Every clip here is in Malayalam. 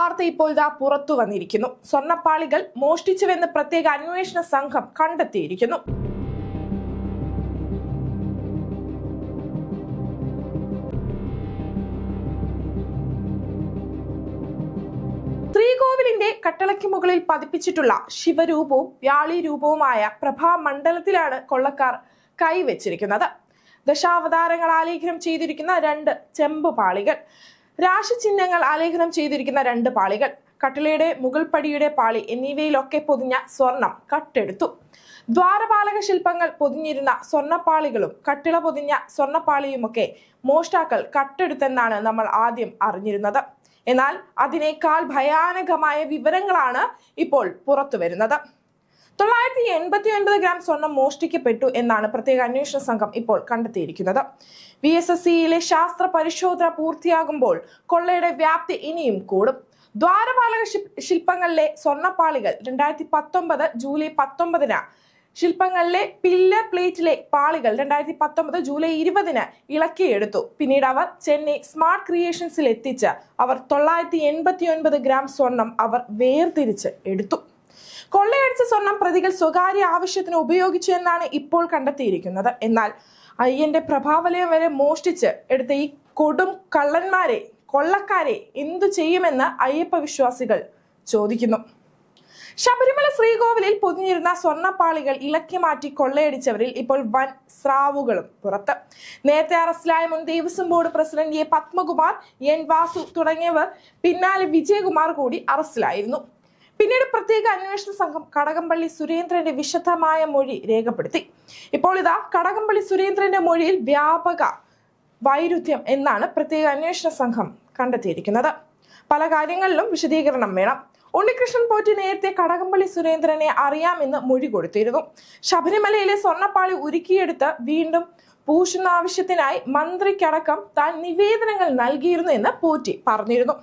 വാർത്ത ഇപ്പോൾ ഇതാ പുറത്തു വന്നിരിക്കുന്നു. സ്വർണപ്പാളികൾ മോഷ്ടിച്ചുവെന്ന് പ്രത്യേക അന്വേഷണ സംഘം കണ്ടെത്തിയിരിക്കുന്നു. ശ്രീകോവിലിന്റെ കട്ടളയ്ക്ക് മുകളിൽ പതിപ്പിച്ചിട്ടുള്ള ശിവരൂപവും വ്യാളി രൂപവുമായ പ്രഭാമണ്ഡലത്തിലാണ് കൊള്ളക്കാർ കൈവച്ചിരിക്കുന്നത്. ദശാവതാരങ്ങൾ ആലേഖനം ചെയ്തിരിക്കുന്ന രണ്ട് ചെമ്പ് പാളികൾ രാശിചിഹ്നങ്ങൾ ആലേഖനം ചെയ്തിരിക്കുന്ന രണ്ട് പാളികൾ കട്ടിളയുടെ മുകൾ പടിയുടെ പാളി എന്നിവയിലൊക്കെ പൊതിഞ്ഞ സ്വർണം കട്ടെടുത്തു. ദ്വാരപാലക ശില്പങ്ങൾ പൊതിഞ്ഞിരുന്ന സ്വർണപ്പാളികളും കട്ടിള പൊതിഞ്ഞ സ്വർണപ്പാളിയുമൊക്കെ മോഷ്ടാക്കൾ കട്ടെടുത്തെന്നാണ് നമ്മൾ ആദ്യം അറിഞ്ഞിരുന്നത്. എന്നാൽ അതിനേക്കാൾ ഭയാനകമായ വിവരങ്ങളാണ് ഇപ്പോൾ പുറത്തു വരുന്നത് തൊള്ളായിരത്തി എൺപത്തി ഒൻപത് ഗ്രാം സ്വർണം മോഷ്ടിക്കപ്പെട്ടു എന്നാണ് പ്രത്യേക അന്വേഷണ സംഘം ഇപ്പോൾ കണ്ടെത്തിയിരിക്കുന്നത്. വി എസ് എസ് സിയിലെ ശാസ്ത്ര പരിശോധന പൂർത്തിയാകുമ്പോൾ കൊള്ളയുടെ വ്യാപ്തി ഇനിയും കൂടും. ദ്വാരപാലക ശില്പങ്ങളിലെ സ്വർണപ്പാളികൾ രണ്ടായിരത്തി പത്തൊമ്പത് ജൂലൈ പത്തൊമ്പതിന് ശില്പങ്ങളിലെ പില്ലർ പ്ലേറ്റിലെ പാളികൾ രണ്ടായിരത്തി പത്തൊമ്പത് ജൂലൈ ഇരുപതിന് ഇളക്കിയെടുത്തു പിന്നീട് അവർ ചെന്നൈ സ്മാർട്ട് ക്രിയേഷൻസിൽ എത്തിച്ച് അവർ തൊള്ളായിരത്തി എൺപത്തി ഒൻപത് ഗ്രാം സ്വർണം അവർ വേർതിരിച്ച് എടുത്തു. കൊള്ളയടിച്ച സ്വർണം പ്രതികൾ സ്വകാര്യ ആവശ്യത്തിന് ഉപയോഗിച്ചു എന്നാണ് ഇപ്പോൾ കണ്ടെത്തിയിരിക്കുന്നത്. എന്നാൽ അയ്യന്റെ പ്രഭാവലയം വരെ മോഷ്ടിച്ച് എടുത്ത ഈ കൊടും കള്ളന്മാരെ കൊള്ളക്കാരെ എന്തു ചെയ്യുമെന്ന് അയ്യപ്പ വിശ്വാസികൾ ചോദിക്കുന്നു. ശബരിമല ശ്രീകോവിലിൽ പൊതിഞ്ഞിരുന്ന സ്വർണപ്പാളികൾ ഇളക്കി മാറ്റി കൊള്ളയടിച്ചവരിൽ ഇപ്പോൾ വൻ സ്രാവുകളും പുറത്ത്. നേരത്തെ അറസ്റ്റിലായ മുൻ Devaswom board president A Padmakumar N Vasu തുടങ്ങിയവർ പിന്നാലെ വിജയകുമാർ കൂടി അറസ്റ്റിലായിരുന്നു. പിന്നീട് പ്രത്യേക അന്വേഷണ സംഘം കടകംപള്ളി സുരേന്ദ്രന്റെ വിശദമായ മൊഴി രേഖപ്പെടുത്തി. ഇപ്പോൾ ഇതാ കടകംപള്ളി സുരേന്ദ്രന്റെ മൊഴിയിൽ വ്യാപക വൈരുദ്ധ്യം എന്നാണ് പ്രത്യേക അന്വേഷണ സംഘം കണ്ടെത്തിയിരിക്കുന്നത്. പല കാര്യങ്ങളിലും വിശദീകരണം വേണം. ഉണ്ണികൃഷ്ണൻ പോറ്റി നേരത്തെ കടകംപള്ളി സുരേന്ദ്രനെ അറിയാമെന്ന് മൊഴി കൊടുത്തിരുന്നു. ശബരിമലയിലെ സ്വർണപ്പാളി ഉരുക്കിയെടുത്ത് വീണ്ടും പൂശുന്ന ആവശ്യത്തിനായി മന്ത്രിക്കടക്കം താൻ നിവേദനങ്ങൾ നൽകിയിരുന്നു എന്ന് പോറ്റി പറഞ്ഞിരുന്നു.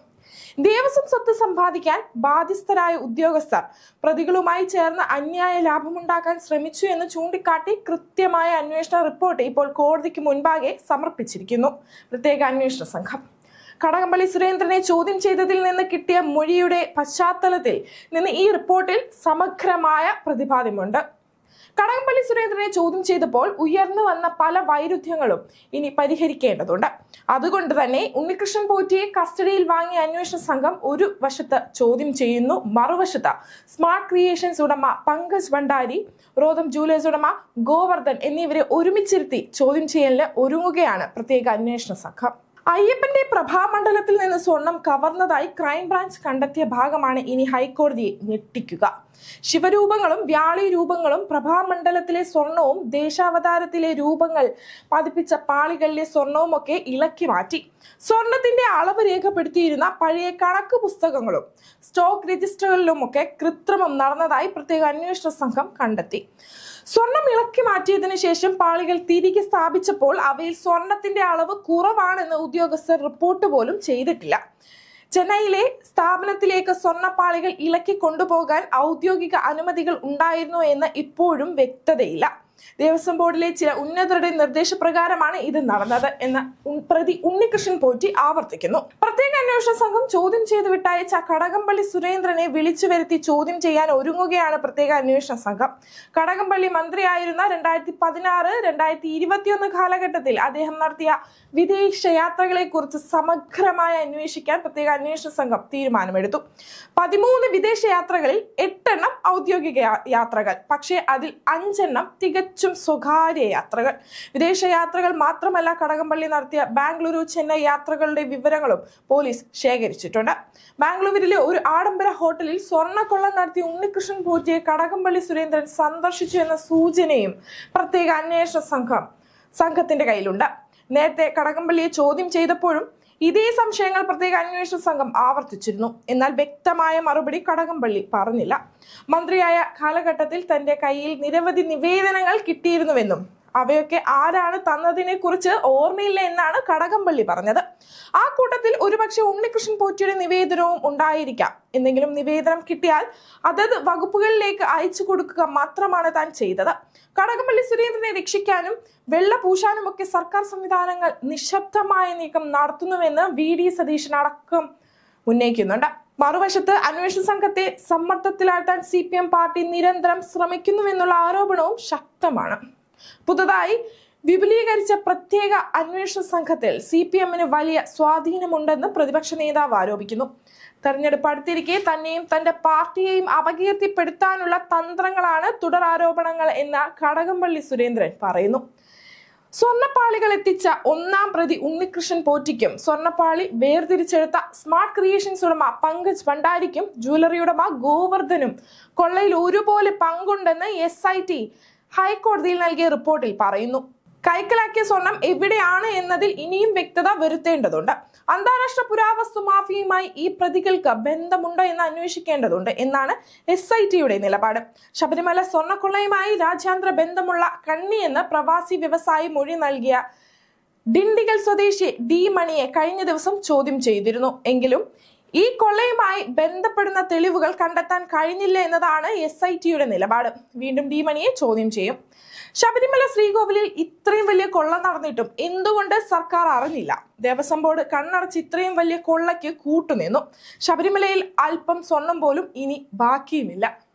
ദേവസ്വം സ്വത്ത് സമ്പാദിക്കാൻ ബാധ്യസ്ഥരായ ഉദ്യോഗസ്ഥർ പ്രതികളുമായി ചേർന്ന് അന്യായ ലാഭമുണ്ടാക്കാൻ ശ്രമിച്ചു എന്ന് ചൂണ്ടിക്കാട്ടി കൃത്യമായ അന്വേഷണ റിപ്പോർട്ട് ഇപ്പോൾ കോടതിക്ക് മുൻപാകെ സമർപ്പിച്ചിരിക്കുന്നു. പ്രത്യേക അന്വേഷണ സംഘം. കടകംപള്ളി സുരേന്ദ്രനെ ചോദ്യം ചെയ്തതിൽ നിന്ന് കിട്ടിയ മൊഴിയുടെ പശ്ചാത്തലത്തിൽ നിന്ന് ഈ റിപ്പോർട്ടിൽ സമഗ്രമായ പ്രതിപാദ്യമുണ്ട് കടകംപള്ളി സുരേന്ദ്രനെ ചോദ്യം ചെയ്തപ്പോൾ ഉയർന്നു വന്ന പല വൈരുദ്ധ്യങ്ങളും ഇനി പരിഹരിക്കേണ്ടതുണ്ട്. അതുകൊണ്ട് തന്നെ ഉണ്ണികൃഷ്ണൻ പോറ്റിയെ കസ്റ്റഡിയിൽ വാങ്ങിയ അന്വേഷണ സംഘം ഒരു വശത്ത് ചോദ്യം ചെയ്യുന്നു മറുവശത്ത് സ്മാർട്ട് ക്രിയേഷൻസ് ഉടമ പങ്കജ് ഭണ്ഡാരി റോദം ജൂലേഴ്സ് ഉടമ ഗോവർദ്ധൻ എന്നിവരെ ഒരുമിച്ചിരുത്തി ചോദ്യം ചെയ്യലിന് ഒരുങ്ങുകയാണ് പ്രത്യേക അന്വേഷണ സംഘം. അയ്യപ്പന്റെ പ്രഭാമണ്ഡലത്തിൽ നിന്ന് സ്വർണം കവർന്നതായി ക്രൈംബ്രാഞ്ച് കണ്ടെത്തിയ ഭാഗമാണ് ഇനി ഹൈക്കോടതിയെ ഞെട്ടിക്കുക. ശിവരൂപങ്ങളും വ്യാളി രൂപങ്ങളും പ്രഭാമണ്ഡലത്തിലെ സ്വർണവും ദേശാവതാരത്തിലെ രൂപങ്ങൾ പതിപ്പിച്ച പാളികളിലെ സ്വർണവും ഒക്കെ ഇളക്കി മാറ്റി. സ്വർണത്തിന്റെ അളവ് രേഖപ്പെടുത്തിയിരുന്ന പഴയ കണക്ക് പുസ്തകങ്ങളും സ്റ്റോക്ക് രജിസ്റ്ററുകളിലുമൊക്കെ കൃത്രിമം നടന്നതായി പ്രത്യേക അന്വേഷണ സംഘം കണ്ടെത്തി. സ്വർണം ഇളക്കി മാറ്റിയതിനു ശേഷം പാളികൾ തിരികെ സ്ഥാപിച്ചപ്പോൾ അവയിൽ സ്വർണത്തിന്റെ അളവ് കുറവാണെന്ന് ഉദ്യോഗസ്ഥർ റിപ്പോർട്ട് പോലും ചെയ്തിട്ടില്ല. ചെന്നൈയിലെ സ്ഥാപനത്തിലേക്ക് സ്വർണപ്പാളികൾ ഇളക്കി കൊണ്ടുപോകാൻ ഔദ്യോഗിക അനുമതികൾ ഉണ്ടായിരുന്നോ എന്ന് ഇപ്പോഴും വ്യക്തതയില്ല. ദേവസ്വം ബോർഡിലെ ചില ഉന്നതരുടെ നിർദ്ദേശപ്രകാരമാണ് ഇത് നടന്നത് എന്ന് പ്രതി ഉണ്ണികൃഷ്ണൻ പോറ്റി ആവർത്തിക്കുന്നു. പ്രത്യേക അന്വേഷണ സംഘം ചോദ്യം ചെയ്ത് വിട്ടയച്ച കടകംപള്ളി സുരേന്ദ്രനെ വിളിച്ചു വരുത്തി ചോദ്യം ചെയ്യാൻ ഒരുങ്ങുകയാണ് പ്രത്യേക അന്വേഷണ സംഘം. കടകംപള്ളി മന്ത്രിയായിരുന്ന രണ്ടായിരത്തി പതിനാറ് രണ്ടായിരത്തി ഇരുപത്തിയൊന്ന് കാലഘട്ടത്തിൽ അദ്ദേഹം നടത്തിയ വിദേശ യാത്രകളെ കുറിച്ച് സമഗ്രമായി അന്വേഷിക്കാൻ പ്രത്യേക അന്വേഷണ സംഘം തീരുമാനമെടുത്തു. പതിമൂന്ന് വിദേശ യാത്രകളിൽ എട്ടെണ്ണം ഔദ്യോഗിക യാത്രകൾ. പക്ഷേ അതിൽ അഞ്ചെണ്ണം തികച്ചും സ്വകാര്യ യാത്രകൾ. വിദേശ യാത്രകൾ മാത്രമല്ല കടകംപള്ളി നടത്തിയ ബാംഗ്ലൂരു ചെന്നൈ യാത്രകളുടെ വിവരങ്ങളും പോലീസ് ശേഖരിച്ചിട്ടുണ്ട്. ബാംഗ്ലൂരിലെ ഒരു ആഡംബര ഹോട്ടലിൽ സ്വർണക്കൊള്ള നടത്തിയ ഉണ്ണികൃഷ്ണൻ പോറ്റിയെ കടകംപള്ളി സുരേന്ദ്രൻ സന്ദർശിച്ചു എന്ന സൂചനയും പ്രത്യേക അന്വേഷണ സംഘം സംഘത്തിന്റെ കയ്യിലുണ്ട്. നേരത്തെ കടകംപള്ളിയെ ചോദ്യം ചെയ്തപ്പോഴും ഇതേ സംശയങ്ങൾ പ്രത്യേക അന്വേഷണ സംഘം ആവർത്തിച്ചിരുന്നു. എന്നാൽ വ്യക്തമായ മറുപടി കടകംപള്ളി പറഞ്ഞില്ല. മന്ത്രിയായ കാലഘട്ടത്തിൽ തന്റെ കയ്യിൽ നിരവധി നിവേദനങ്ങൾ കിട്ടിയിരുന്നുവെന്നും അവയൊക്കെ ആരാണ് തന്നതിനെ കുറിച്ച് ഓർമ്മയില്ല എന്നാണ് കടകംപള്ളി പറഞ്ഞത്. ആ കൂട്ടത്തിൽ ഒരുപക്ഷെ ഉണ്ണികൃഷ്ണൻ പോറ്റിയുടെ നിവേദനവും ഉണ്ടായിരിക്കാം. എന്തെങ്കിലും നിവേദനം കിട്ടിയാൽ അതത് വകുപ്പുകളിലേക്ക് അയച്ചു കൊടുക്കുക മാത്രമാണ് താൻ ചെയ്തത്. കടകംപള്ളി സുരേന്ദ്രനെ രക്ഷിക്കാനും വെള്ള പൂശാനുമൊക്കെ സർക്കാർ സംവിധാനങ്ങൾ നിശബ്ദമായ നീക്കം നടത്തുന്നുവെന്ന് വി ഡി സതീശൻ അടക്കം ഉന്നയിക്കുന്നുണ്ട്. മറുവശത്ത് അന്വേഷണ സംഘത്തെ സമ്മർദ്ദത്തിലാഴ്ത്താൻ സി പി എം പാർട്ടി നിരന്തരം ശ്രമിക്കുന്നുവെന്നുള്ള ആരോപണവും ശക്തമാണ്. പുതുതായി വിപുലീകരിച്ച പ്രത്യേക അന്വേഷണ സംഘത്തിൽ സി പി എമ്മിന് വലിയ സ്വാധീനമുണ്ടെന്ന് പ്രതിപക്ഷ നേതാവ് ആരോപിക്കുന്നു. തെരഞ്ഞെടുപ്പ് അടുത്തിരിക്കെ തന്നെയും തന്റെ പാർട്ടിയെയും അപകീർത്തിപ്പെടുത്താനുള്ള തന്ത്രങ്ങളാണ് തുടർ ആരോപണങ്ങൾ എന്ന കടകംപള്ളി സുരേന്ദ്രൻ പറയുന്നു. സ്വർണപ്പാളികൾ എത്തിച്ച ഒന്നാം പ്രതി ഉണ്ണികൃഷ്ണൻ പോറ്റിക്കും സ്വർണപ്പാളി വേർതിരിച്ചെടുത്ത സ്മാർട്ട് ക്രിയേഷൻസ് ഉടമ പങ്കജ് ഭണ്ഡാരിക്കും ജ്വല്ലറി ഉടമ ഗോവർദ്ധനും കൊള്ളയിൽ ഒരുപോലെ പങ്കുണ്ടെന്ന് എസ് ഐ ടി ഹൈക്കോടതിയിൽ നൽകിയ റിപ്പോർട്ടിൽ പറയുന്നു. കൈക്കലാക്കിയ സ്വർണം എവിടെയാണ് എന്നതിൽ ഇനിയും വ്യക്തത വരുത്തേണ്ടതുണ്ട്. അന്താരാഷ്ട്ര പുരാവസ്തു മാഫിയുമായി ഈ പ്രതികൾക്ക് ബന്ധമുണ്ടോ എന്ന് അന്വേഷിക്കേണ്ടതുണ്ട് എന്നാണ് എസ് ഐ ടിയുടെ നിലപാട്. ശബരിമല സ്വർണക്കൊള്ളയുമായി രാജ്യാന്തര ബന്ധമുള്ള കണ്ണി എന്ന് പ്രവാസി വ്യവസായി മൊഴി നൽകിയ ഡിണ്ടിഗൽ സ്വദേശി ഡി മണിയെ കഴിഞ്ഞ ദിവസം ചോദ്യം ചെയ്തിരുന്നു. എങ്കിലും ഈ കൊള്ളയുമായി ബന്ധപ്പെടുന്ന തെളിവുകൾ കണ്ടെത്താൻ കഴിഞ്ഞില്ല എന്നതാണ് എസ് ഐ ടിയുടെ നിലപാട്. വീണ്ടും ഡിമണിയെ ചോദ്യം ചെയ്യും. ശബരിമല ശ്രീകോവിലിൽ ഇത്രയും വലിയ കൊള്ള നടന്നിട്ടും എന്തുകൊണ്ട് സർക്കാർ അറിഞ്ഞില്ല? ദേവസ്വം ബോർഡ് കണ്ണടച്ച് ഇത്രയും വലിയ കൊള്ളയ്ക്ക് കൂട്ടുനിന്നു. ശബരിമലയിൽ അല്പം സ്വർണം പോലും ഇനി ബാക്കിയുമില്ല.